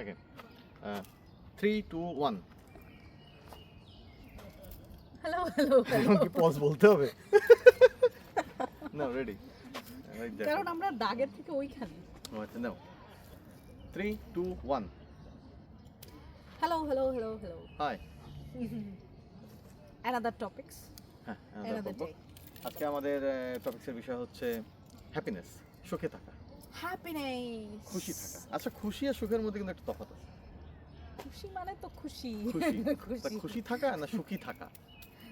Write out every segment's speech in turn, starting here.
Okay three two one hello hello এখন কি pause বলতে হবে। না রেডি কারণ আমরা দাগের থেকে ওইখানে। আচ্ছা now three two one hello hello hello hello hi another topics হ্যাঁ আজকে আমাদের টপিক্সের বিষয় হচ্ছে হ্যাপিনেস সুখে থাকা। হ্যাপিনেস খুশি থাকা। আচ্ছা খুশি আর সুখের মধ্যে কিন্তু একটা তফাৎ আছে। খুশি মানে তো খুশি। খুশি। খুশি। থাকা না সুখী থাকা?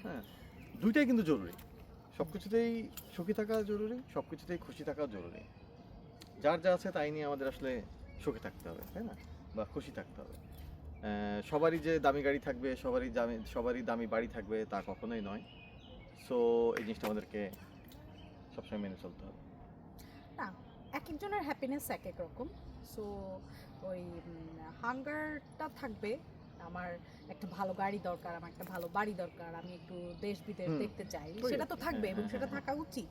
হ্যাঁ দুইটাই কিন্তু জরুরি। সব কিছুতেই সুখী থাকা জরুরি সব কিছুতেই খুশি থাকাও জরুরি। যার যা আছে তাই নিয়ে আমাদের আসলে সুখে থাকতে হবে তাই না? বা খুশি থাকতে হবে। সবারই যে দামি গাড়ি থাকবে সবারই দামি সবারই দামি বাড়ি থাকবে তা কখনোই নয়। সো এই জিনিসটা আমাদেরকে সবসময় মেনে চলতে হবে। না এক একজনের হ্যাপিনেস এক এক রকম সো ওই হাঙ্গারটা থাকবে। আমার একটা ভালো গাড়ি দরকার আমার একটা ভালো বাড়ি দরকার আমি একটু দেশ বিদেশ দেখতে চাই। সেটা তো থাকবে এবং সেটা থাকা উচিত।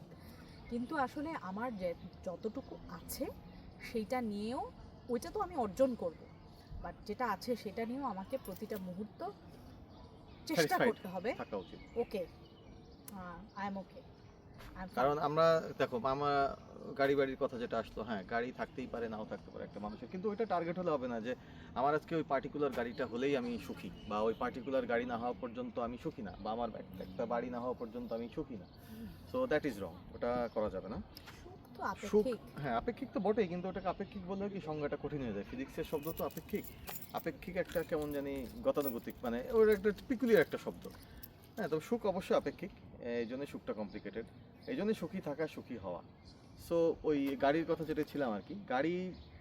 কিন্তু আসলে আমার যে যতটুকু আছে সেইটা নিয়েও ওইটা তো আমি অর্জন করব। বাট যেটা আছে সেটা নিয়েও আমাকে প্রতিটা মুহূর্ত চেষ্টা করতে হবে। ওকে আই এম ওকে কারণ আমরা দেখো আমার গাড়ি বাড়ির কথা যেটা আসলো হ্যাঁ গাড়ি থাকতেই পারে নাও থাকতে পারে একটা মানুষের কিন্তু ওইটা টার্গেট হলে হবে না যে আমার আজকে ওই পার্টিকুলার গাড়িটা হলেই আমি সুখী বা ওই পার্টিকুলার গাড়ি না হওয়া পর্যন্ত আমি সুখী না বা আমার এক- একটা বাড়ি না হওয়া পর্যন্ত আমি সুখী না। সো দ্যাট ইজ রং ওটা করা যাবে না। সুখ আপেক্ষিক। হ্যাঁ আপেক্ষিক তো বটেই কিন্তু ওটাকে আপেক্ষিক বললে কি সংজ্ঞাটা কঠিন হয়ে যায়। ফিজিক্সের শব্দ তো আপেক্ষিক। আপেক্ষিক একটা কেমন জানি গতানুগতিক মানে ওর একটা পিকুলিয়ার একটা শব্দ। হ্যাঁ তবে সুখ অবশ্যই আপেক্ষিক এই জন্যই সুখটা কমপ্লিকেটেড এই জন্যই সুখী থাকা সুখী হওয়া। সো ওই গাড়ির কথা যেটা ছিলাম আর কি গাড়ি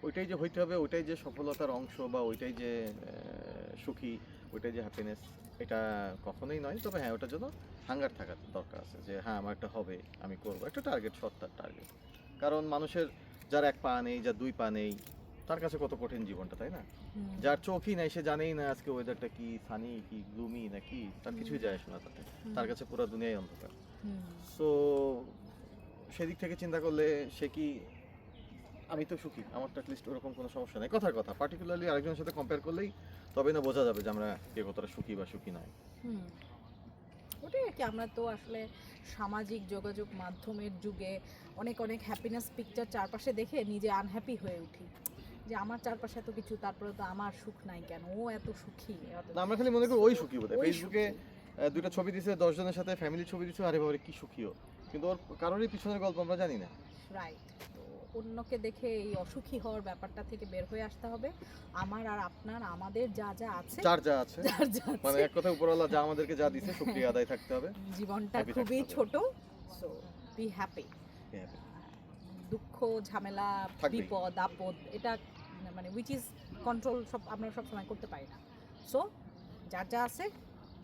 ওইটাই যে হইতে হবে ওইটাই যে সফলতার অংশ বা ওইটাই যে সুখী ওইটাই যে হ্যাপিনেস এটা কখনোই নয়। তবে হ্যাঁ ওটার জন্য হাঙ্গার থাকা দরকার আছে যে হ্যাঁ আমার একটা হবে আমি করব। একটা টার্গেট সত্তার টার্গেট কারণ মানুষের যার এক পা নেই যার দুই পা নেই তার কাছে কত কঠিন জীবনটা তাই না? যার চোখই নাই সে জানেই না আজকে ওয়েদারটা কি সানি কি গ্লুমি না কি তার কিছুই যায় আসে না তাতে। তার কাছে পুরো দুনিয়াই অন্ধকার। সো সেদিক থেকে চিন্তা করলে সে কি আমি তো সুখী আমার তো অ্যাটলিস্ট ওরকম কোনো সমস্যা নেই। কথার কথা পার্টিকুলারলি আরেকজনের সাথে কম্পেয়ার করলেই তবে না বোঝা যাবে যে আমরা কে কতটা সুখী বা সুখী নয়। ওটাই আর কি আমরা তো আসলে সামাজিক যোগাযোগ মাধ্যমের যুগে অনেক অনেক হ্যাপিনেস পিকচার চারপাশে দেখে নিজে আনহ্যাপি হয়ে উঠি। যে আমার চারপাশে এত কিছু তারপরে তো আমার সুখ নাই কেন? ও এত সুখী আমরা খালি মনে করি ওই সুখী বোধ ওই ফেসবুকে দুইটা ছবি দিছে দশ জনের সাথে ফ্যামিলি ছবি দিচ্ছে আরে বাবা কি সুখীও। কিন্তু ওর কারোরই পিছনের গল্প আমরা জানি না। রাইট তো অন্যকে দেখে এই অসুখী হওয়ার ব্যাপারটা থেকে বের হয়ে আসতে হবে। আমার আর আপনার আমাদের যা যা আছে যার যা আছে। মানে এক কথা উপরওয়ালা যা আমাদেরকে যা দিছে শুক্রিয়া আদায় থাকতে হবে। জীবনটা খুবই ছোট সো বি হ্যাপি দুঃখ ঝামেলা বিপদ আপদ এটা মানে উইচ ইজ কন্ট্রোল সব আমরা সব সময় করতে পারি না। সো যার যা আছে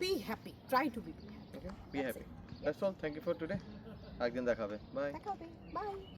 Be happy try to be happy Okay? Be happy. That's all. Thank you for today. একদিন দেখাবে বাই দেখা হবে বাই